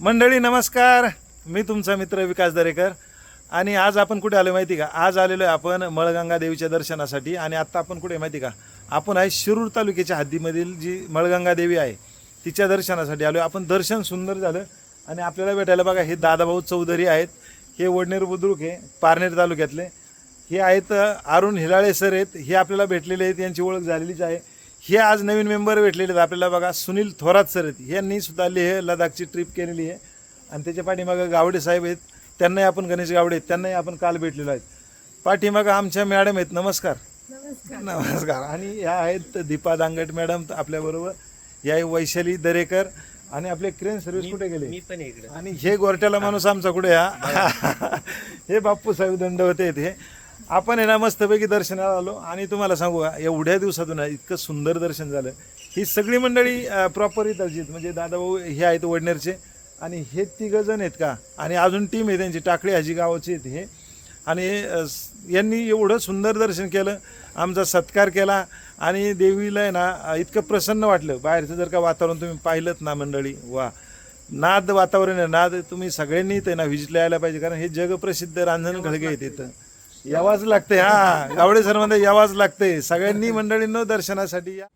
मंडळी नमस्कार. मी तुमचा मित्र विकास दरेकर. आणि आज आपण कुठे आलो माहिती का? आज आलेलो आहे आपण मळगंगा देवीच्या दर्शनासाठी. आणि आत्ता आपण कुठे आहे माहिती का? आपण आहे शिरूर तालुक्याच्या हद्दीमधील जी मळगंगा देवी आहे तिच्या दर्शनासाठी आलो आपण दर्शन सुंदर झालं. आणि आपल्याला भेटायला बघा हे दादाभाऊ चौधरी आहेत. हे वडनेर बुद्रुक हे पारनेर तालुक्यातले. हे आहेत अरुण हिराळे सर आहेत. हे आपल्याला भेटलेले आहेत. यांची ओळख झालेलीच आहे. हे आज नवीन मेंबर भेटलेले आहेत. आपल्याला बघा सुनील थोरात सर आहेत. यांनी सुद्धा लेह लडाखची ट्रिप केलेली आहे. आणि त्याच्या पाठीमागं गावडे साहेब आहेत. त्यांनाही आपण गणेश गावडे आहेत. त्यांनाही आपण काल भेटलेलो आहेत. पाठीमागं आमच्या मॅडम आहेत. नमस्कार. नमस्कार. आणि ह्या आहेत दीपा दांगट मॅडम आपल्याबरोबर या आहे वैशाली दरेकर. आणि आपले क्रेन सर्व्हिस कुठे गेले? मी पण इकडे. आणि हे गोरट्याला माणूस आमचा कुठे हा. हे बाप्पू साहेब दंड होते हे. आपण आहे ना मस्तपैकी दर्शनाला आलो आणि तुम्हाला सांगू एवढ्या दिवसातून इतकं सुंदर दर्शन झालं. ही सगळी मंडळी प्रॉपर इथलची आहेत. म्हणजे दादाभाऊ हे आहेत वडनेरचे आणि हे तिघ जण आहेत का? आणि अजून टीम आहे त्यांची टाकळी हाजी गावाची आहेत हे. आणि यांनी एवढं सुंदर दर्शन केलं आमचा सत्कार केला आणि देवीला आहे ना इतकं प्रसन्न वाटलं. बाहेरचं जर का वातावरण तुम्ही पाहिलंत ना मंडळी वा. नाद वातावरण आहे नाद तुम्ही सगळ्यांनी इथं ना व्हिजिटला यायला पाहिजे. कारण हे जगप्रसिद्ध रांजण घळगे आहेत इथं. यावाच लागते हा. गावडे सर म्हणते यावाच लागते. सगळ्यांनी मंडळींनो दर्शनासाठी या.